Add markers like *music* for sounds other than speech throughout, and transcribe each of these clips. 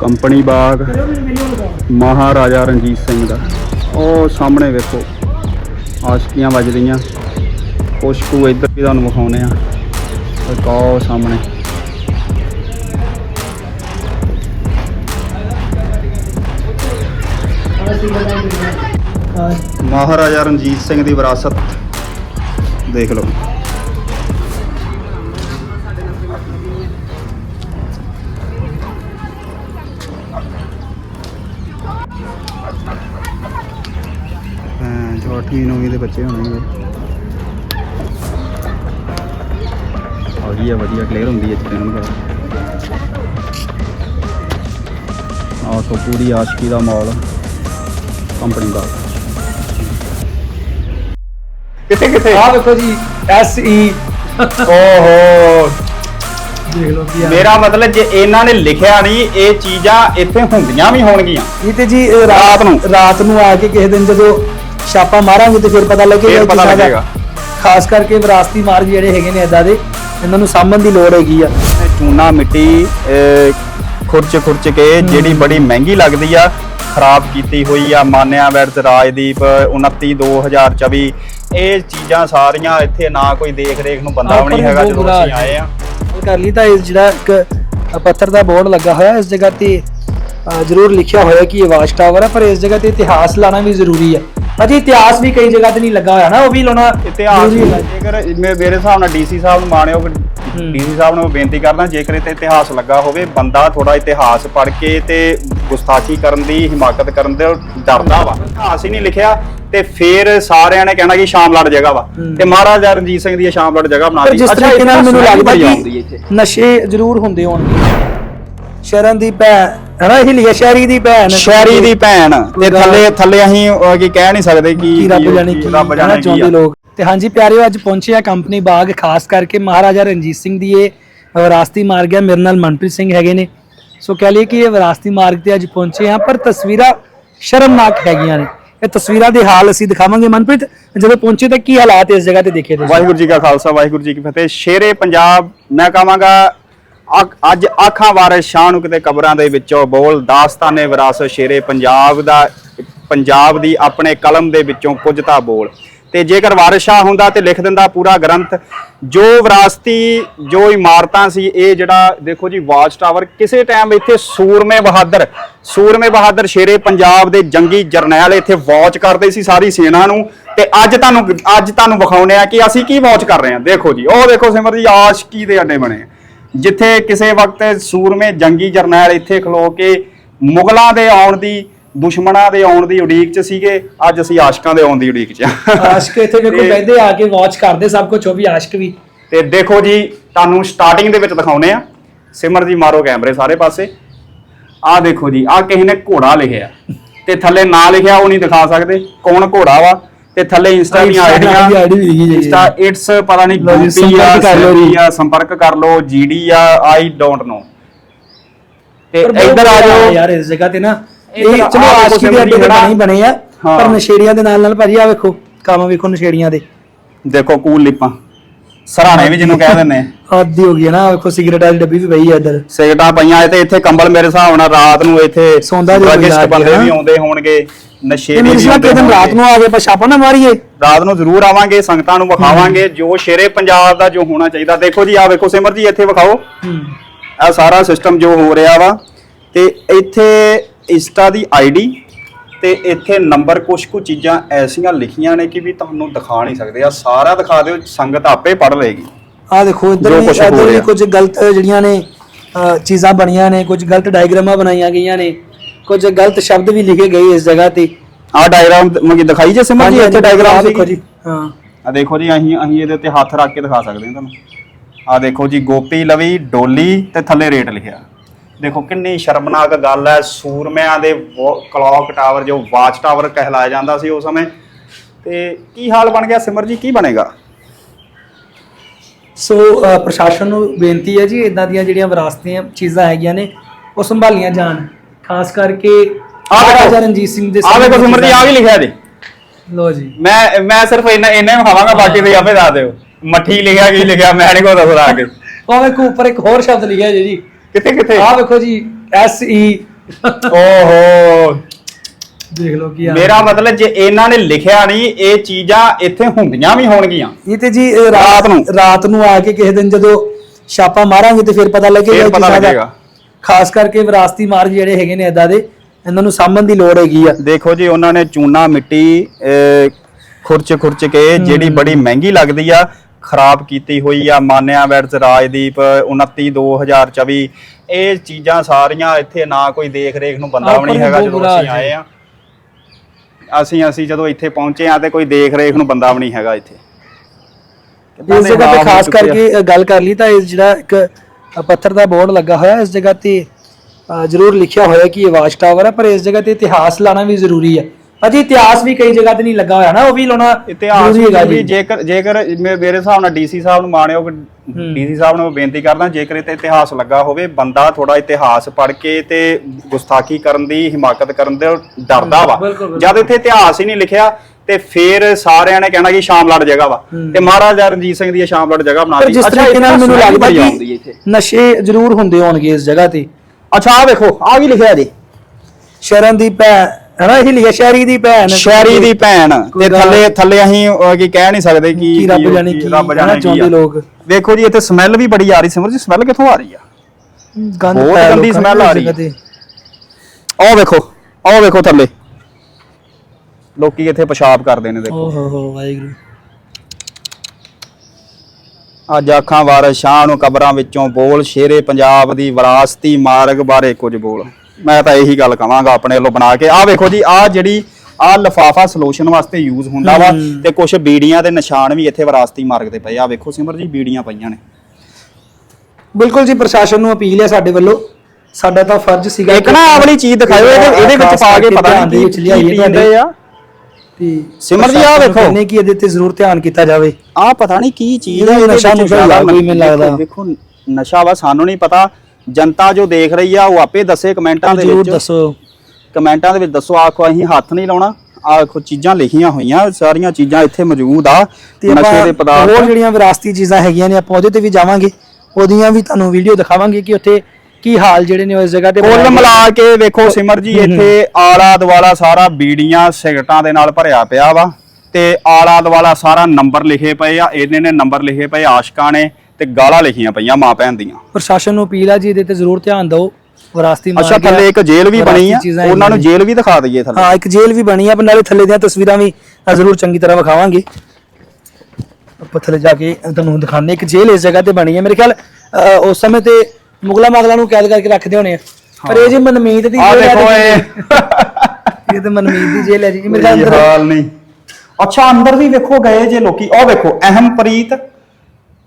Company ਬਾਗ, ਮਹਾਰਾਜਾ ਰਣਜੀਤ ਸਿੰਘ ਦਾ। ਉਹ ਸਾਹਮਣੇ ਵੇਖੋ, ਆਸ਼ਕੀਆਂ ਵੱਜ ਰਹੀਆਂ। ਕੁਛ ਕੁ ਇੱਧਰ ਵੀ ਤੁਹਾਨੂੰ ਵਿਖਾਉਨੇ ਆ ਇੱਕ ਉਹ ਸਾਹਮਣੇ। ਮਹਾਰਾਜਾ ਰਣਜੀਤ ਸਿੰਘ ਦੀ ਵਿਰਾਸਤ ਦੇਖ ਲਓ। 8ਵੀਂ 9ਵੀਂ ਦੇ ਬੱਚੇ ਹੋਣਗੇ ਵਧੀਆ ਵਧੀਆ ਕਲੀਅਰ ਹੁੰਦੀ ਹੈ ਚੈਨਲ ਦਾ ਆਹ ਤੋਂ ਪੂਰੀ ਆਸ਼ਕੀ ਦਾ ਮਾਲ ਕੰਪਨੀ ਦਾ। ਕਿੱਥੇ ਕਿੱਥੇ? ਆ ਵੇਖੋ ਜੀ ਐਸ ਈ *laughs* ਓਹੋ। ਦੇਖ ਲਓ ਕੀ ਆ। ਮੇਰਾ ਮਤਲਬ ਜੇ ਇਹਨਾਂ ਨੇ ਲਿਖਿਆ ਨਹੀਂ ਇਹ ਚੀਜ਼ਾਂ ਇੱਥੇ ਹੁੰਦੀਆਂ ਵੀ ਹੋਣਗੀਆਂ। ਇਹ ਤੇ ਜੀ ਰਾਤ ਨੂੰ। ਰਾਤ ਨੂੰ ਆ ਕੇ ਕਿਸੇ ਦਿਨ ਜਦੋਂ ਛਾਪਾ ਮਾਰਾਂਗੇ ਤੇ ਫਿਰ ਪਤਾ ਲੱਗੇਗਾ ਪਤਾ ਸਾਡਾ- ਲੱਗੇਗਾ। ਖਾਸ ਕਰਕੇ ਵਿਰਾਸਤੀ ਮਾਰਗ ਜਿਹੜੇ ਹੈਗੇ ਨੇ ਇਦਾਂ ਦੇ ਇਹਨਾਂ ਨੂੰ ਸਾਂਭਣ ਦੀ ਲੋੜ ਹੈਗੀ ਆ। ਇਹ ਚੂਨਾ ਮਿੱਟੀ ਖੁਰਚ ਖੁਰਚ ਕੇ ਜਿਹੜੀ ਬੜੀ ਮਹਿੰਗੀ ਲੱਗਦੀ ਆ ਖਰਾਬ ਕੀਤੀ ਹੋਈ ਆ ਮਾਨਿਆ ਵੈਡਸ ਰਾਜਦੀਪ 29 2024 ਇਹ ਚੀਜ਼ਾਂ ਸਾਰੀਆਂ ਇੱਥੇ ਨਾ ਕੋਈ ਦੇਖ ਰੇਖ ਨੂੰ ਬੰਦਾ ਵੀ ਨਹੀਂ ਹੈਗਾ ਜਦੋਂ ਅਸੀਂ ਆਏ ਆ। ਕਰ ਲਈ ਤਾਂ ਇਹ ਜਿਹੜਾ ਇੱਕ ਪੱਥਰ ਦਾ ਬੋਰਡ ਲੱਗਾ ਹੋਇਆ ਇਸ ਜਗ੍ਹਾ ਤੇ ਜ਼ਰੂਰ ਲਿਖਿਆ ਹੋਇਆ ਕਿ ਇਹ ਵਾਚ ਟਾਵਰ ਹੈ ਪਰ ਇਸ ਜਗ੍ਹਾ ਤੇ ਇਤਿਹਾਸ ਲਾਣਾ ਵੀ ਜ਼ਰੂਰੀ ਹੈ ਅਜੀ ਇਤਿਹਾਸ ਵੀ ਕਈ ਜਗ੍ਹਾ ਤੇ ਨਹੀਂ ਲੱਗਾ ਹੋਇਆ ਨਾ ਉਹ ਵੀ ਲਾਉਣਾ ਇਤਿਹਾਸ ਜ਼ਰੂਰੀ। ਜੇਕਰ ਮੇ- ਮੇਰੇ ਹਿਸਾਬ ਨਾਲ ਡੀਸੀ ਸਾਹਿਬ ਨੂੰ ਮਾਣਿਓ ਡੀਸੀ ਸਾਹਿਬ ਨੂੰ ਬੇਨਤੀ ਕਰਦਾ ਜੇਕਰ ਇੱਥੇ ਇਤਿਹਾਸ ਲੱਗਾ ਹੋਵੇ ਬੰਦਾ ਥੋੜਾ ਇਤਿਹਾਸ ਪੜ੍ਹ ਕੇ ਤੇ ਗੁਸਤਾਖੀ ਕਰਨ ਦੀ ਹਿਮਾਕਤ ਕਰਨ ਦੇ ਡਰਦਾ ਵਾ। ਇਤਿਹਾਸ ਹੀ ਨਹੀਂ ਲਿਖਿਆ ਤੇ ਫਿਰ ਸਾਰਿਆਂ ਨੇ ਕਹਿਣਾ ਕਿ ਸ਼ਾਮਲਾਟ ਜਗ੍ਹਾ ਵਾ। ਹੂੰ। ਤੇ ਮਹਾਰਾਜਾ ਰਣਜੀਤ ਸਿੰਘ ਦੀ ਇਹ ਸ਼ਾਮਲਾਟ ਜਗ੍ਹਾ ਬਣਾ ਪਰ ਦਿੱਤੀ। ਜਿਸ ਤਰੀਕੇ ਨਾਲ ਮੈਨੂੰ ਲੱਗਦਾ ਕਿ ਨਸ਼ੇ ਜ਼ਰੂਰ ਹੁੰਦੇ ਹੋਣਗੇ। ਸ਼ਰਨ ਦੀ ਭੈਣ ਹਨਾ ਇਹ ਲਿਖਿਆ ਸ਼ਹਿਰੀ ਦੀ ਭੈਣ ਸ਼ਹਿਰੀ ਦੀ ਭੈਣ। ਤੇ ਉਹਦਾ- ਥੱਲੇ ਥੱਲੇ ਅਸੀਂ ਅਹ, ਕੀ ਕਹਿ ਨਹੀਂ ਸਕਦੇ ਕਿ ਕੀ ਰੱਬ ਕੀ- ਜਾਣੇ ਕੀ ਕੀ ਰੱਬ ਹਨਾ ਜਾਣੇ ਕੀ ਚਾਹੁੰਦੇ ਆ। ਲੋਕ। ਤੇ ਹਾਂਜੀ ਪਿਆਰਿਓ ਅੱਜ ਪਹੁੰਚੇ ਆ ਕੰਪਨੀ ਬਾਗ ਖਾਸ ਕਰਕੇ ਮਹਾਰਾਜਾ ਰਣਜੀਤ ਸਿੰਘ ਦੀ ਇਹ ਵਿਰਾਸਤੀ ਮਾਰਗ ਹੈ। ਮੇਰੇ ਨਾਲ ਮਨਪ੍ਰੀਤ ਸਿੰਘ ਹੈਗੇ ਨੇ। ਸੋ ਕਹਿ ਲਈਏ ਕਿ ਇਹ ਵਿਰਾਸਤੀ ਮਾਰਗ ਤੇ ਅੱਜ ਪਹੁੰਚੇ ਆ ਪਰ ਤਸਵੀਰਾਂ ਸ਼ਰਮਨਾਕ ਹੈਗੀਆਂ ਨੇ। ਇਹ ਤਸਵੀਰਾਂ ਦੇ ਹਾਲ ਅਸੀਂ ਦਿਖਾਵਾਂਗੇ। ਮਨਪ੍ਰੀਤ ਜਦੋਂ ਪਹੁੰਚੇ ਤਾਂ ਕੀ ਹਾਲਾਤ ਇਸ ਜਗ੍ਹਾ ਤੇ ਦੇਖੇ ਤੁਸੀਂ? ਵਾਹਿਗੁਰੂ ਜੀ ਕਾ ਖਾਲਸਾ ਵਾਹਿਗੁਰੂ ਜੀ ਕੀ ਫਤਿਹ। ਸ਼ੇਰੇ ਪੰਜਾਬ ਮੈਂ ਕਹਾਂਗਾ ਅੱਜ ਆਖਾਂ ਵਾਰਿਸ ਸ਼ਾਹ ਨੂੰ ਕਿਤੇ ਕਬਰਾਂ ਦੇ ਵਿੱਚੋਂ ਬੋਲ ਦਾਸਤਾਨੇ ਵਿਰਾਸਤ ਸ਼ੇਰੇ ਪੰਜਾਬ ਦਾ, ਪੰਜਾਬ ਦੀ ਆਪਣੇ ਕਲਮ ਦੇ ਵਿੱਚੋਂ ਕੁਝ ਤਾਂ ਬੋਲ। ਤੇ ਜੇਕਰ ਵਾਰਿਸ ਸ਼ਾਹ ਹੁੰਦਾ ਤੇ ਲਿਖ ਦਿੰਦਾ ਪੂਰਾ ਗ੍ਰੰਥ, ਜੋ ਵਿਰਾਸਤੀ, ਜੋ ਇਮਾਰਤਾਂ ਸੀ, ਇਹ ਜਿਹੜਾ ਦੇਖੋ ਜੀ, ਵਾਚ ਟਾਵਰ, ਕਿਸੇ ਟਾਈਮ ਇੱਥੇ ਸੂਰਮੇ ਬਹਾਦਰ ਸੂਰਮੇ ਬਹਾਦਰ ਸ਼ੇਰੇ ਪੰਜਾਬ ਦੇ ਜੰਗੀ ਜਰਨੈਲ ਇੱਥੇ ਵਾਚ ਕਰਦੇ ਸੀ ਸਾਰੀ ਸੈਨਾ ਨੂੰ। ਤੇ ਅੱਜ ਤੁਹਾਨੂੰ ਅੱਜ ਤੁਹਾਨੂੰ ਵਿਖਾਉਨੇ ਆ ਕਿ ਅਸੀਂ ਕੀ ਵਾਚ ਕਰ ਰਹੇ ਹਾਂ। ਦੇਖੋ ਜੀ, ਉਹ ਦੇਖੋ ਸਿਮਰ ਜੀ, ਆਸ਼ਕੀ ਦੇ ਅੱਡੇ ਬਣੇ ਜਿੱਥੇ ਕਿਸੇ ਵਕਤ ਸੂਰਮੇ ਜੰਗੀ ਜਰਨੈਲ ਇੱਥੇ ਖਲੋ ਕੇ ਮੁਗਲਾਂ ਦੇ ਆਉਣ ਦੀ ਦੁਸ਼ਮਣਾਂ ਦੇ ਆਉਣ ਦੀ ਉਡੀਕ 'ਚ ਸੀਗੇ ਅੱਜ ਅਸੀਂ ਆਸ਼ਕਾਂ ਦੇ ਆਉਣ ਦੀ ਉਡੀਕ 'ਚ ਆ। ਆਸ਼ਕ ਇੱਥੇ ਤੇ- ਬੈਠੇ ਆ ਕੇ ਵਾਚ ਕਰਦੇ ਸਭ ਕੁਝ ਉਹ ਵੀ ਆਸ਼ਕ ਵੀ। ਤੇ ਦੇਖੋ ਜੀ ਤੁਹਾਨੂੰ ਸਟਾਰਟਿੰਗ ਦੇ ਵਿੱਚ ਦਿਖਾਉਨੇ ਆ। ਸਿਮਰ ਜੀ ਮਾਰੋ ਕੈਮਰੇ ਸਾਰੇ ਪਾਸੇ। ਆਹ ਦੇਖੋ ਜੀ ਆਹ ਕਿਸੇ ਨੇ ਘੋੜਾ ਲਿਖਿਆ। ਤੇ ਥੱਲੇ ਨਾਂ ਲਿਖਿਆ ਉਹ ਨਹੀਂ ਦਿਖਾ ਸਕਦੇ। ਕੌਣ ਘੋੜਾ ਵਾ? ਤੇ ਥੱਲੇ ਇੰਸਟਾ ਦੀਆਂ ਆਈਡੀਆਂ ID ਵੀ ਹੈਗੀ ਜੀ। ਇੰਸਟਾ ਇਟਸ ਪਤਾ ਨਹੀਂ ਲਓ ਜੀ, ਗੂਪੀ ਆ ਸੰਪਰਕ ਕਰ ਲਓ ਜੀ। ਸੈਰੀ ਆ ਸੰਪਰਕ ਕਰ ਲਓ ਜੀਡੀ ਆ ਆਈ ਡੋਂਟ ਨੋ ਤੇ ਪਰ ਬਹੁਤ ਇੱਧਰ ਆ ਜਾਓ ਯਾਰ ਇਸ ਜਗ੍ਹਾ ਤੇ ਨਾ ਇਹ ਚਲੋ ਦੇਖੋ ਆਸ਼ਕੀ ਦੇ ਅੱਡੇ ਤੇ ਜਿਹੜਾ- ਬਣੇ ਬਣੇ ਆ ਹਾਂ। ਪਰ ਨਸ਼ੇੜੀਆਂ ਦੇ ਨਾਲ ਨਾਲ ਭਾਜੀ ਆ ਵੇਖੋ ਕੰਮ ਵੇਖੋ ਨਸ਼ੇੜੀਆਂ ਦੇ ਦੇਖੋ ਕੂਲ ਲਿਪਾਂ ਸਰਾਣੇ ਵੀ ਜਿਹਨੂੰ ਕਹਿ ਆ। ਆਦੀ ਹੋ ਗਈ ਹੈ ਨਾ ਵੇਖੋ ਸਿਗਰਟ ਵਾਲੀ ਡੱਬੀ ਵੀ ਪਈ ਆ ਇੱਧਰ। ਸਿਗਰਟਾਂ ਪਈਆਂ ਤੇ ਇੱਥੇ ਕੰਬਲ ਮੇਰੇ ਹਿਸਾਬ ਨਾਲ ਰਾਤ ਨੂੰ ਇੱਥੇ ਸੌਂਦਾ ਜਾ ਕੇ, ਬੰਦੇ ਵੀ ਹਾਂ। ਆਉਂਦੇ ਹੋਣਗੇ ਨਸ਼ੇੜੀ ਵੀ ਨਾਲ ਆਉਂਦੇ ਕਿਤੇ ਰਾਤ ਹੋਣਗੇ। ਨੂੰ ਆ ਆਪਾਂ ਛਾਪਾ ਨਾ ਮਾਰੀਏ? ਰਾਤ ਨੂੰ ਜ਼ਰੂਰ ਆਵਾਂਗੇ ਸੰਗਤਾਂ ਨੂੰ ਵਿਖਾਵਾਂਗੇ ਜੋ ਸ਼ੇਰੇ ਪੰਜਾਬ ਦਾ ਜੋ ਹੋਣਾ ਚਾਹੀਦਾ। ਦੇਖੋ ਜੀ ਆ ਵੇਖੋ ਸਿਮਰ ਜੀ ਇੱਥੇ ਵਿਖਾਓ। ਆ ਸਾਰਾ ਸਿਸਟਮ ਜੋ ਹੋ ਰਿਹਾ ਵਾ। ਤੇ ਇੱਥੇ ਇੰਸਟਾ ਦੀ ਆਈਡੀ ਤੇ ਇੱਥੇ ਨੰਬਰ ਕੁਝ ਕੁ ਚੀਜ਼ਾਂ ਐਸੀਆਂ ਲਿਖੀਆਂ ਨੇ ਕਿ ਵੀ ਤੁਹਾਨੂੰ ਦਿਖਾ ਨਹੀਂ ਸਕਦੇ। ਆ ਸਾਰਾ ਦਿਖਾ ਦਿਓ ਸੰਗਤ ਆਪੇ ਪੜ ਲਏਗੀ। ਆ ਦੇਖੋ ਇੱਧਰ ਜੋ ਵੀ ਕੁਛ ਹੋ ਇੱਧਰ ਵੀ ਰਿਹਾ। ਕੁਝ ਗਲਤ ਜਿਹੜੀਆਂ ਨੇ ਚੀਜ਼ਾਂ ਬਣੀਆਂ ਨੇ ਕੁਝ ਗਲਤ ਡਾਇਗਰਾਮਾਂ ਬਣਾਈਆਂ ਗਈਆਂ ਨੇ ਕੁਝ ਗਲਤ ਸ਼ਬਦ ਵੀ ਲਿਖੇ ਗਏ ਇਸ ਜਗ੍ਹਾ ਤੇ। ਆ ਡਾਇਗਰਾਮ ਮੰਗੀ ਦਿਖਾਈ ਜੇ ਸਿਮਰ ਜੀ ਹਾਂਜੀ, ਇੱਥੇ ਆਹ ਡਾਇਗਰਾਮ ਦੇਖੋ ਸੀ ਜੀ ਹਾਂ। ਆ ਦੇਖੋ ਜੀ ਅਸੀਂ ਅਸੀਂ ਇਹਦੇ ਉੱਤੇ ਹੱਥ ਰੱਖ ਕੇ ਦਿਖਾ ਸਕਦੇ ਹਾਂ ਤੁਹਾਨੂੰ। ਆ ਦੇਖੋ ਜੀ ਗੋਪੀ ਲਵੀ ਡੋਲੀ ਤੇ ਥੱਲੇ ਰੇਟ ਲਿਖਿਆ। ਦੇਖੋ ਕਿੰਨੀ ਸ਼ਰਮਨਾਕ ਗੱਲ ਹੈ ਸੂਰਮਿਆਂ ਦੇ ਕਲੌਕ ਟਾਵਰ ਜੋ ਵਾਚ ਟਾਵਰ ਕਹਿਲਾਇਆ ਜਾਂਦਾ ਸੀ ਉਸ ਸਮੇਂ। ਤੇ ਕੀ ਹਾਲ ਬਣ ਗਿਆ ਸਿਮਰ ਜੀ ਕੀ ਬਣੇਗਾ? ਸੋ ਪ੍ਰਸ਼ਾਸਨ ਨੂੰ ਬੇਨਤੀ ਹੈ ਜੀ ਇਦਾਂ ਦੀਆਂ ਜਿਹੜੀਆਂ ਵਿਰਾਸਤੀਆਂ ਚੀਜ਼ਾਂ ਹੈਗੀਆਂ ਨੇ ਉਹ ਸੰਭਾਲੀਆਂ ਜਾਣ। ਖਾਸ ਕਰਕੇ ਦੇਖੋ। ਮਹਾਰਾਜਾ ਰਣਜੀਤ ਸਿੰਘ ਦੇ ਆ ਦੇਖੋ ਸਿਮਰ ਜੀ ਆ ਵੀ ਲਿਖਿਆ ਜੀ। ਲੋ ਜੀ। ਮੈਂ ਮੈਂ ਸਿਰਫ ਇੰਨਾ ਇੰਨਾ ਹੀ ਵਿਖਾਵਾਂਗਾ ਬਾਕੀ ਤੁਸੀਂ ਆਪੇ ਦੱਸ ਦਿਓ। ਮੱਠੀ ਲਿਖਿਆ ਕੀ ਲਿਖਿਆ ਮੈਂ ਨਹੀਂ ਕੋ ਦੱਸਦਾ ਆ ਕੇ। ਉਹ ਵੇਖੋ ਉੱਪਰ ਇੱਕ ਹੋਰ ਸ਼ਬਦ ਲਿਖਿਆ ਜੀ ਜੀ। ਕਿੱਥੇ ਕਿੱਥੇ? ਆਹ ਵੇਖੋ ਜੀ ਐਸ ਈ ਓਹੋ। ਦੇਖ ਲਓ ਕੀ ਹਾਲ ਮੇਰਾ ਮਤਲਬ ਜੇ ਇਹਨਾਂ ਨੇ ਲਿਖਿਆ ਨਹੀਂ ਇਹ ਚੀਜ਼ਾਂ ਇੱਥੇ ਹੁੰਦੀਆਂ ਵੀ ਹੋਣਗੀਆਂ। ਇਹ ਤੇ ਜੀ ਇਹ ਰਾਤ ਨੂੰ। ਰਾਤ ਨੂੰ ਆ ਕੇ ਕਿਸੇ ਦਿਨ ਜਦੋਂ ਛਾਪਾ ਮਾਰਾਂਗੇ ਤੇ ਫਿਰ ਪਤਾ ਲੱਗੇਗਾ ਫਿਰ ਪਤਾ ਲੱਗੇਗਾ। ਖਾਸ ਕਰਕੇ ਵਿਰਾਸਤੀ ਮਾਰਗ ਜਿਹੜੇ ਹੈਗੇ ਨੇ ਇਦਾਂ ਦੇ ਇਹਨਾਂ ਨੂੰ ਸਾਂਭਣ ਦੀ ਲੋੜ ਹੈਗੀ ਆ। ਦੇਖੋ ਜੀ ਉਹਨਾਂ ਨੇ ਚੂਨਾ ਮਿੱਟੀ ਅਹ, ਖੁਰਚ ਖੁਰਚ ਕੇ ਜਿਹੜੀ ਬੜੀ ਮਹਿੰਗੀ ਲੱਗਦੀ ਆ ਖਰਾਬ ਕੀਤੀ ਹੋਈ ਆ ਮਾਨਿਆ ਵੈਟਸ ਰਾਜਦੀਪ 29 2024 ਇਹ ਚੀਜ਼ਾਂ ਸਾਰੀਆਂ ਇੱਥੇ ਨਾ ਕੋਈ ਦੇਖ ਰੇਖ ਨੂੰ ਬੰਦਾ ਵੀ ਨਹੀਂ ਹੈਗਾ ਜਦੋਂ ਅਸੀਂ ਆਏ ਆ। ਅਸੀਂ ਅਸੀਂ ਜਦੋਂ ਇੱਥੇ ਪਹੁੰਚੇ ਆ ਤੇ ਕੋਈ ਦੇਖ ਰੇਖ ਨੂੰ ਬੰਦਾ ਵੀ ਨਹੀਂ ਹੈਗਾ ਇੱਥੇ। ਇਸ ਜਗ੍ਹਾ ਤੇ ਖਾਸ। ਕਰਕੇ ਗੱਲ ਕਰ ਲਈ ਤਾਂ ਇਸ ਜਿਹੜਾ ਇੱਕ ਪੱਥਰ ਦਾ ਬੋਰਡ ਲੱਗਾ ਹੋਇਆ ਇਸ ਜਗ੍ਹਾ ਤੇ ਜ਼ਰੂਰ ਲਿਖਿਆ ਹੋਇਆ ਕਿ ਇਹ ਵਾਚ ਟਾਵਰ ਹੈ ਪਰ ਇਸ ਜਗ੍ਹਾ ਤੇ ਇਤਿਹਾਸ ਲਾਣਾ ਵੀ ਜ਼ਰੂਰੀ ਹੈ ਅਜੀ ਇਤਿਹਾਸ ਵੀ ਕਈ ਜਗ੍ਹਾ ਤੇ ਨਹੀਂ ਲੱਗਾ ਹੋਇਆ ਨਾ ਉਹ ਵੀ ਲਾਉਣਾ ਇਤਿਹਾਸ ਜ਼ਰੂਰੀ ਹੈਗਾ ਵੀ ਜੀ ਜੇਕਰ ਜੇਕਰ ਮੇ- ਮੇਰੇ ਹਿਸਾਬ ਨਾਲ ਡੀਸੀ ਸਾਹਿਬ ਨੂੰ ਮਾਣਿਓ ਡੀਸੀ ਸਾਹਿਬ ਨੂੰ ਮੈਂ ਬੇਨਤੀ ਕਰਦਾ ਜੇਕਰ ਇੱਥੇ ਇਤਿਹਾਸ ਲੱਗਾ ਹੋਵੇ ਬੰਦਾ ਥੋੜਾ ਇਤਿਹਾਸ ਪੜ੍ਹ ਕੇ ਤੇ ਗੁਸਤਾਖੀ ਕਰਨ ਦੀ ਹਿਮਾਕਤ ਕਰਨ ਦੇ ਡਰਦਾ ਵਾ। ਬਿਲਕੁਲ, ਬਿਲਕੁਲ। ਜਦ ਇੱਥੇ ਇਤਿਹਾਸ ਹੀ ਨਹੀਂ ਲਿਖਿਆ ਤੇ ਫੇਰ ਸਾਰਿਆਂ ਨੇ ਕਹਿਣਾ ਕਿ ਸ਼ਾਮਲਾਟ ਜਗ੍ਹਾ ਵਾ। ਤੇ ਮਹਾਰਾਜਾ ਰਣਜੀਤ ਸਿੰਘ ਦੀ ਇਹ ਸ਼ਾਮਲਾਟ ਜਗ੍ਹਾ ਬਣਾ ਪਰ ਦਿੱਤੀ। ਜਿਸ ਤਰੀਕੇ ਨਾਲ ਮੈਨੂੰ ਲੱਗਦਾ ਕਿ ਨਸ਼ੇ ਜ਼ਰੂਰ ਹੁੰਦੇ ਹੋਣਗੇ ਇਸ ਜਗ੍ਹਾ ਤੇ। ਅੱਛਾ ਆ ਵੇਖੋ ਆ ਵੀ ਲਿਖਿਆ ਜੀ ਸ਼ਰਨ ਦੀ ਭੈਣ ਹਨਾ ਇਹ ਲਿਖਿਆ ਸ਼ਹਿਰੀ ਦੀ ਭੈਣ ਸ਼ਹਿਰੀ ਦੀ ਭੈਣ। ਤੇ ਥੱਲੇ ਥੱਲੇ ਅਸੀਂ ਅਹ, ਕੀ ਕਹਿ ਨਹੀਂ ਸਕਦੇ ਕਿ ਕੀ ਰੱਬ ਜਾਣੇ ਕੀ ਰੱਬ ਜਾਣੇ ਕੀ ਚਾਹੁੰਦੇ ਆ। ਲੋਕ। ਵੇਖੋ ਜੀ ਇੱਥੇ ਸਮੈਲ ਵੀ ਬੜੀ ਆ ਰਹੀ ਸਿਮਰ ਜੀ ਸਮੈਲ ਕਿੱਥੋਂ ਆ ਰਹੀ ਆ? ਗੰਦ ਬਹੁਤ ਪਾਇਆ ਗੰਦੀ ਲੋਕਾਂ ਨੇ smell ਆ ਰਹੀ ਤੇ। ਆਹ ਵੇਖੋ ਆਹ ਵੇਖੋ ਥੱਲੇ। ਲੋਕੀ ਇੱਥੇ ਪਿਸ਼ਾਬ ਕਰਦੇ ਨੇ ਦੇਖੋ। ਓ ਹੋ ਹੋ ਵਾਹਿਗੁਰੂ। ਅੱਜ ਅੱਖਾਂ ਵਾਰ ਸ਼ਾਹ ਨੂੰ ਕਬਰਾਂ ਵਿੱਚੋਂ ਬੋਲ ਸ਼ੇਰੇ ਪੰਜਾਬ ਦੀ ਵਿਰਾਸਤੀ ਮਾਰਗ ਬਾਰੇ ਕੁਝ ਬੋਲ। ਮੈਂ ਤਾਂ ਇਹੀ ਗੱਲ ਕਵਾਂਗਾ ਆਪਣੇ ਵੱਲੋਂ ਬਣਾ ਕੇ ਆਹ ਵੇਖੋ ਜੀ ਆਹ ਜਿਹੜੀ ਆਹ ਲਫਾਫਾ ਸੋਲੂਸ਼ਨ ਵਾਸਤੇ ਯੂਜ਼ ਹੁੰਦਾ ਵਾ। ਤੇ ਕੁਝ ਬੀੜੀਆਂ ਦੇ ਨਿਸ਼ਾਨ ਵੀ ਇੱਥੇ ਵਿਰਾਸਤੀ ਮਾਰਗ ਤੇ ਪਏ ਆ ਵੇਖੋ ਸਿਮਰ ਜੀ ਬੀੜੀਆਂ ਪਈਆਂ ਨੇ ਬਿਲਕੁਲ ਜੀ ਪ੍ਰਸ਼ਾਸਨ ਨੂੰ ਅਪੀਲ ਹੈ ਸਾਡੇ ਵੱਲੋਂ ਸਾਡਾ ਤਾਂ ਫਰਜ਼ ਸੀਗਾ ਇੱਕ ਨਾ ਆਹ ਵਾਲੀ ਚੀਜ਼ ਦਿਖਾਇਓ ਇਹਦੇ ਇਹਦੇ ਵਿੱਚ ਪਾ ਕੇ ਪਤਾ ਨਹੀਂ ਕੀ ਲਿਆਈਏ। ਆ ਤੇ ਸਿਮਰ ਜੀ, ਨੂੰ ਵੇਖੋ। ਕਹਿੰਦੇ ਕਿ ਇਹਦੇ ਤੇ ਜ਼ਰੂਰ ਧਿਆਨ ਕੀਤਾ ਜਾਵੇ ਆਹ ਪਤਾ ਨਹੀਂ ਕੀ ਚੀਜ਼ ਹੈ ਨਸ਼ਾ ਨੁਸ਼ਾ ਮੈਨੂੰ ਲੱਗਦਾ। ਦੇਖੋ ਨਸ਼ਾ ਵਾ ਸਾਨੂੰ ਨਹੀਂ ਪਤਾ ਜਨਤਾ ਜੋ ਦੇਖ ਰਹੀ ਆ ਉਹ ਆਪੇ ਦੱਸੇ ਕਮੈਂਟਾਂ ਦੇ ਜ਼ਰੂਰ ਵਿੱਚ। ਦੱਸੋ। ਕਮੈਂਟਾਂ ਦੇ ਵਿੱਚ ਦੱਸੋ ਆਖੋ ਅਸੀਂ ਹੱਥ ਨਹੀਂ ਲਾਉਣਾ। ਆਖੋ ਚੀਜ਼ਾਂ ਲਿਖੀਆਂ ਹੋਈਆਂ ਸਾਰੀਆਂ ਚੀਜ਼ਾਂ ਇੱਥੇ ਮੌਜੂਦ ਆ। ਤੇ ਨਸ਼ੇ ਦੇ ਆਪਾਂ ਹੋਰ ਪਦਾਰਥ ਜਿਹੜੀਆਂ ਵਿਰਾਸਤੀ ਚੀਜ਼ਾਂ ਹੈਗੀਆਂ ਨੇ ਆਪਾਂ ਉਹਦੇ ਤੇ ਵੀ ਜਾਵਾਂਗੇ। ਉਹਦੀਆਂ ਵੀ ਤੁਹਾਨੂੰ ਵੀਡੀਓ ਦਿਖਾਵਾਂਗੇ ਕਿ ਉੱਥੇ ਕੀ ਹਾਲ ਜਿਹੜੇ ਨੇ ਉਸ ਜਗ੍ਹਾ ਤੇ ਕੁੱਲ। ਮਿਲਾ ਕੇ ਵੇਖੋ ਸਿਮਰ ਜੀ ਇੱਥੇ ਆਲਾ ਦਵਾਲਾ ਸਾਰਾ ਬੀੜੀਆਂ ਸਿਗਰਟਾਂ ਦੇ ਨਾਲ ਭਰਿਆ ਪਿਆ ਵਾ। ਤੇ ਆਲਾ ਦਵਾਲਾ ਸਾਰਾ ਨੰਬਰ ਲਿਖੇ ਪਏ ਆ ਇਹਨੇ ਨੇ ਨੰਬਰ ਲਿਖੇ ਪਏ ਆਸ਼ਕਾਂ ਨੇ। ਤੇ ਗਾਲਾਂ ਲਿਖੀਆਂ ਪਈਆਂ ਮਾਂ ਭੈਣ ਦੀਆਂ। ਪ੍ਰਸ਼ਾਸਨ ਨੂੰ ਅਪੀਲ ਆ ਜੀ ਇਹਦੇ ਤੇ ਜ਼ਰੂਰ ਧਿਆਨ ਦਿਓ। ਵਿਰਾਸਤੀ ਅੱਛਾ ਮਾਰਗ ਥੱਲੇ। ਇੱਕ ਜੇਲ੍ਹ ਵੀ ਬਣੀ ਆ। ਉਹਨਾਂ ਨੂੰ ਜੇਲ੍ਹ ਵੀ ਦਿਖਾ ਦਈਏ ਥੱਲੇ। ਹਾਂ ਇੱਕ ਜੇਲ੍ਹ ਵੀ ਬਣੀ ਆ ਪਰ ਨਾਲੇ ਥੱਲੇ ਦੀਆਂ ਤਸਵੀਰਾਂ ਵੀ ਜ਼ਰੂਰ ਚੰਗੀ ਤਰ੍ਹਾਂ ਵਿਖਾਵਾਂਗੇ। ਆਪਾਂ ਥੱਲੇ ਜਾ ਕੇ ਤੁਹਾਨੂੰ ਦਿਖਾਣੇ ਇੱਕ ਜੇਲ੍ਹ ਇਸ ਜਗ੍ਹਾ ਤੇ ਬਣੀ ਹੈ ਮੇਰੇ ਖਿਆਲ ਉਸ ਸਮੇਂ ਤੇ ਮੁਗਲਾ ਮਾਗਲਾ ਨੂੰ ਕੈਦ ਕਰਕੇ ਰੱਖਦੇ ਹੋਣੇ ਆ। ਪਰ ਇਹ ਜੀ ਮਨਮੀਤ ਦੀ ਆ ਜੇਲ੍ਹ ਹੈ ਦੇਖੋ ਇਹ। *laughs* ਇਹ ਤੇ ਮਨਮੀਤ ਦੀ ਜੇਲ੍ਹ ਹੈ ਜੀ। ਮੇਰੇ ਅੰਦਰ ਹਾਲ ਨਹੀਂ। ਅੱਛਾ ਅੰਦਰ ਵੀ ਵੇਖੋ ਗਏ ਜੇ ਲੋਕੀ। ਉਹ ਵੇਖੋ ਅਹਮਪ੍ਰੀਤ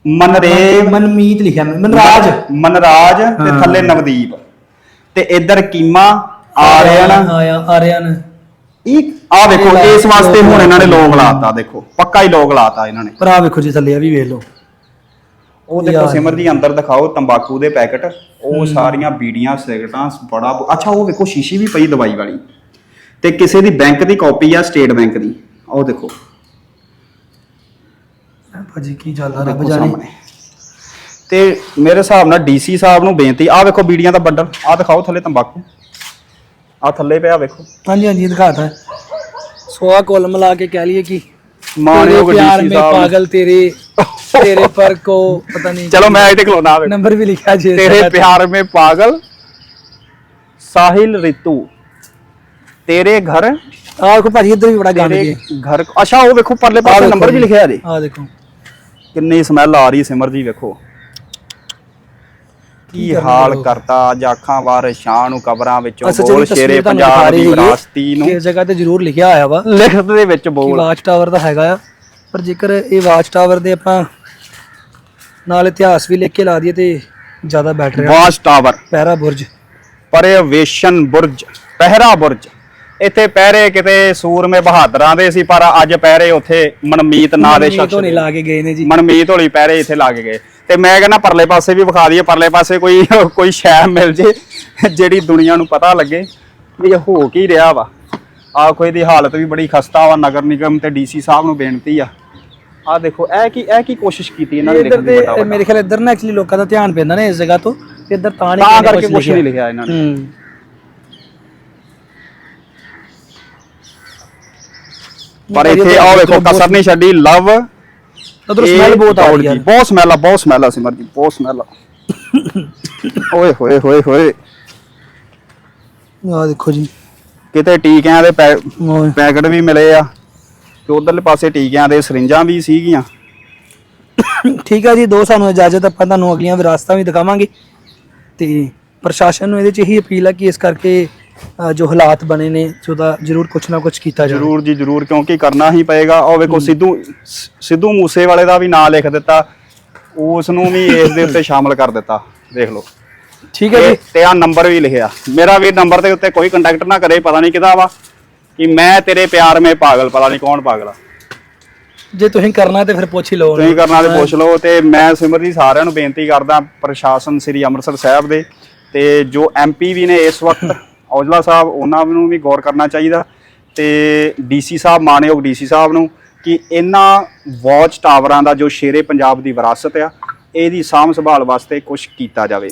ਮਨਰੇਵ ਮਨਮੀਤ ਲਿਖਿਆ ਮੈਂ ਮਨਰਾਜ। ਮਨਰਾਜ ਤੇ ਹਾਂ। ਥੱਲੇ ਨਵਦੀਪ। ਤੇ ਇੱਧਰ ਕੀਮਾ ਆਰਿਆਨ। ਆਇਆ ਆਰਿਆਨ। ਇਹ ਆ ਵੇਖੋ ਇਸ ਵਾਸਤੇ ਹੁਣ ਇਹਨਾਂ ਨੇ ਲੋਕ ਲਾਤਾ ਦੇਖੋ। ਪੱਕਾ ਹੀ ਲੋਕ ਲਾਤਾ ਇਹਨਾਂ ਨੇ। ਆ ਵੇਖੋ ਜੀ ਥੱਲੇ ਆ ਵੀ ਵੇਖ ਲਓ। ਉਹ ਦੇਖੋ ਯਾਰ। ਸਿਮਰ ਜੀ ਅੰਦਰ ਦਿਖਾਓ ਤੰਬਾਕੂ ਦੇ ਪੈਕਟ। ਉਹ ਸਾਰੀਆਂ ਬੀੜੀਆਂ ਸਿਗਰਟਾਂ ਬੜਾ ਅੱਛਾ ਉਹ ਵੇਖੋ ਸ਼ੀਸ਼ੀ ਵੀ ਪਈ ਦਵਾਈ ਵਾਲੀ। ਤੇ ਕਿਸੇ ਦੀ ਬੈਂਕ ਦੀ ਕਾਪੀ ਆ ਸਟੇਟ ਬੈਂਕ ਦੀ। ਉਹ ਦੇਖੋ। ਭਾਜੀ ਕੀ ਚੱਲਦਾ ਰੱਬ ਜਾਣੇ। ਤੇ ਮੇਰੇ ਹਿਸਾਬ ਨਾਲ ਡੀਸੀ ਸਾਹਿਬ ਨੂੰ ਬੇਨਤੀ ਆਹ ਵੇਖੋ ਬੀੜੀਆਂ ਦਾ ਬੰਡਲ ਆਹ ਦਿਖਾਓ ਥੱਲੇ ਤੰਬਾਕੂ। ਆਹ ਥੱਲੇ ਪਿਆ ਵੇਖੋ। ਹਾਂਜੀ ਹਾਂਜੀ ਦਿਖਾਤਾ ਸੋਆ ਕੁੱਲ ਮਿਲਾ ਕੇ ਕਹਿ ਲਈਏ ਕਿ ਮਾਣਯੋਗ ਡੀਸੀ ਸਾਹਿਬ ਮੇ ਪਾਗਲ ਤੇਰੇ ਤੇਰੇ ਪਰ ਕੋ ਪਤਾ ਨਹੀਂ ਚਲੋ ਮੈਂ ਇੱਥੇ ਖਲੋਣਾ ਆਵੇ ਨੰਬਰ ਵੀ ਲਿਖਿਆ ਜੀ ਤੇਰੇ ਪਿਆਰ ਮੇ ਪਾਗਲ ਸਾਹਿਲ ਰਿਤੂ। ਤੇਰੇ ਘਰ ਆਹ ਦੇਖੋ ਭਾਜੀ ਇੱਧਰ ਵੀ ਬੜਾ ਗਾਣਾ ਜੀ। ਘਰ ਅੱਛਾ ਉਹ ਵੇਖੋ ਪਰਲੇ ਪਾਸੇ ਨੰਬਰ ਵੀ ਲਿਖਿਆ ਦੇ ਆਹ ਦੇਖੋ। ਕਿੰਨੀ ਸਮੈਲ ਆ ਰਹੀ ਸਿਮਰ ਜੀ ਵੇਖੋ। ਕੀ ਹਾਲ? ਕਰਤਾ ਅੱਜ ਅੱਖਾਂ ਵਾਰ ਸ਼ਾਹ ਨੂੰ ਕਬਰਾਂ ਵਿੱਚੋਂ ਬੋਲ ਸ਼ੇਰੇ ਪੰਜਾਬ ਦੀ ਵਿਰਾਸਤੀ ਨੂੰ। ਇਸ ਜਗ੍ਹਾ ਤੇ ਜ਼ਰੂਰ ਲਿਖਿਆ ਆਇਆ ਵਾ *laughs* ਲਿਖਤ ਦੇ ਵਿੱਚ ਬੋਲ। ਵਾਚ ਟਾਵਰ ਦਾ ਹੈਗਾ ਆ। ਪਰ ਜੇਕਰ ਇਹ ਵਾਚ ਟਾਵਰ ਦੇ ਆਪਾਂ ਨਾਲ ਇਤਿਹਾਸ ਵੀ ਲਿਖ ਕੇ ਲਾ ਦਈਏ ਤੇ ਜ਼ਿਆਦਾ ਬੈਟਰ ਆ। ਵਾਚ ਟਾਵਰ ਪਹਿਰਾ ਬੁਰਜ ਪਰਯਵੇਸ਼ਨ ਬੁਰਜ ਪਹਿਰਾ ਬੁਰਜ ਇੱਥੇ ਪਹਿਰੇ ਕਿਤੇ ਸੂਰਮੇ ਬਹਾਦਰਾਂ ਦੇ ਸੀ ਪਰ ਅੱਜ ਪਹਿਰੇ ਉੱਥੇ ਮਨਮੀਤ ਨਾਂ ਦੇ ਸ਼ਖਸ ਦੇ। ਲਾ ਕੇ ਗਏ ਨੇ ਜੀ। ਮਨਮੀਤ ਹੋਲੀ ਪਹਿਰੇ ਇੱਥੇ ਲੱਗ ਗਏ। ਤੇ ਮੈਂ ਕਹਿੰਦਾ ਪਰਲੇ ਪਾਸੇ ਵੀ ਵਿਖਾ ਦਈਏ ਪਰਲੇ ਪਾਸੇ ਕੋਈ ਕੋਈ ਸ਼ੈ ਮਿਲ ਜੇ ਜਿਹੜੀ ਦੁਨੀਆ ਨੂੰ ਪਤਾ ਲੱਗੇ ਵੀ ਇਹ ਹੋ ਕੀ ਰਿਹਾ ਵਾ। ਆ ਕੋਈ ਦੀ ਹਾਲਤ ਵੀ ਬੜੀ ਖਸਤਾ ਵਾ ਨਗਰ ਨਿਗਮ ਤੇ ਡੀਸੀ ਸਾਹਿਬ ਨੂੰ ਬੇਨਤੀ ਆ। ਆ ਦੇਖੋ ਇਹ ਕੀ ਇਹ ਕੀ ਕੋਸ਼ਿਸ਼ ਕੀਤੀ ਇਹਨਾਂ ਨੇ ਲਿਖਣ ਦੀ ਮੇਰੇ ਖਿਆਲ ਇੱਧਰ ਨਾ ਐਕਚੁਅਲੀ ਲੋਕਾਂ ਦਾ ਧਿਆਨ ਪੈਂਦਾ ਨਾ ਇਸ ਜਗ੍ਹਾ ਤੋਂ ਤੇ ਇੱਧਰ ਤਾਂ ਨਹੀਂ ਨੇ ਕਰਕੇ ਕੁਝ ਨਹੀਂ ਲਿਖਿਆ। ਇਹਨਾਂ ਨੇ। ਪਰ ਇੱਥੇ ਆਹ ਵੇਖੋ ਕਸਰ ਨਹੀਂ ਛੱਡੀ ਲਵ ਉਧਰ ਸਮੈਲ ਬਹੁਤ ਆ ਰਹੀ ਹੈ ਬਹੁਤ ਸਮੈਲ ਆ ਬਹੁਤ ਸਮੈਲ ਆ ਸਿਮਰ ਜੀ ਬਹੁਤ ਸਮੈਲ ਆ। *coughs* ਓਏ ਹੋਏ ਹੋਏ ਹੋਏ। ਆ ਦੇਖੋ ਜੀ। ਕਿਤੇ ਟੀਕਿਆਂ ਦੇ ਪੈਕਟ ਵੀ ਮਿਲੇ ਆ ਤੇ ਉਧਰਲੇ ਪਾਸੇ ਟੀਕਿਆਂ ਦੇ ਸਰਿੰਜਾਂ ਵੀ ਸੀਗੀਆਂ। ਠੀਕ ਹੈ ਜੀ ਦੋ ਸਾਨੂੰ ਇਜਾਜ਼ਤ ਆਪਾਂ ਤੁਹਾਨੂੰ ਅਗਲੀਆਂ ਵਿਰਾਸਤਾਂ ਵੀ ਦਿਖਾਵਾਂਗੇ। ਤੇ ਪ੍ਰਸ਼ਾਸਨ ਨੂੰ ਇਹਦੇ 'ਚ ਇਹੀ ਅਪੀਲ ਹੈ ਕਿ ਇਸ ਕਰਕੇ ਜੋ ਹਾਲਾਤ ਬਣੇ ਨੇ ਉਹਦਾ ਜ਼ਰੂਰ ਕੁਛ ਨਾ ਕੁਛ ਕੀਤਾ ਜਾਵੇ। ਜ਼ਰੂਰ ਜੀ ਜ਼ਰੂਰ ਕਿਉਂਕਿ ਕਰਨਾ ਹੀ ਪਏਗਾ। ਉਹ ਵੇਖੋ ਸਿੱਧੂ ਸਿੱਧੂ ਮੂਸੇ ਵਾਲੇ ਦਾ ਵੀ ਨਾਂ ਲਿਖ ਦਿੱਤਾ। ਉਸ ਨੂੰ ਵੀ ਇਸ ਦੇ ਉੱਤੇ ਸ਼ਾਮਲ ਕਰ ਦਿੱਤਾ। ਦੇਖ ਲਓ। ਠੀਕ ਹੈ ਜੀ। ਤੇ ਆ ਨੰਬਰ ਵੀ ਲਿਖਿਆ। ਮੇਰਾ ਵੀ ਨੰਬਰ ਦੇ ਉੱਤੇ ਕੋਈ ਕੰਟੈਕਟ ਨਾ ਕਰੇ ਪਤਾ ਨਹੀਂ ਕਿਹਦਾ ਵਾ ਕਿ ਮੈਂ ਤੇਰੇ ਪਿਆਰ ਮੇ ਪਾਗਲ ਪਤਾ ਨਹੀਂ ਕੌਣ ਪਾਗਲ ਆ। ਜੇ ਤੁਸੀਂ ਕਰਨਾ ਤੇ ਫਿਰ ਪੁੱਛ ਹੀ ਲਓ ਤੁਸੀਂ ਕਰਨਾ ਤੇ ਪੁੱਛ ਲਓ। ਤੇ ਮੈਂ ਸਿਮਰ ਜੀ ਸਾਰਿਆਂ ਨੂੰ ਬੇਨਤੀ ਕਰਦਾ ਪ੍ਰਸ਼ਾਸਨ ਸ੍ਰੀ ਅੰਮ੍ਰਿਤਸਰ ਸਾਹਿਬ ਦੇ ਤੇ ਜੋ ਐਮਪੀ ਵੀ ਨੇ ਇਸ ਵਕਤ ਔਜਲਾ ਸਾਹਿਬ, ਉਹਨਾਂ ਨੂੰ ਵੀ ਗੌਰ ਕਰਨਾ ਚਾਹੀਦਾ ਤੇ ਡੀਸੀ ਸਾਹਿਬ ਮਾਨਯੋਗ ਡੀਸੀ ਸਾਹਿਬ ਨੂੰ ਕਿ ਇਹਨਾਂ ਵਾਚ ਟਾਵਰਾਂ ਦਾ ਜੋ ਸ਼ੇਰੇ ਪੰਜਾਬ ਦੀ ਵਿਰਾਸਤ ਆ, ਇਹਦੀ ਸਾਂਭ ਸੰਭਾਲ ਵਾਸਤੇ ਕੁਝ ਕੀਤਾ ਜਾਵੇ।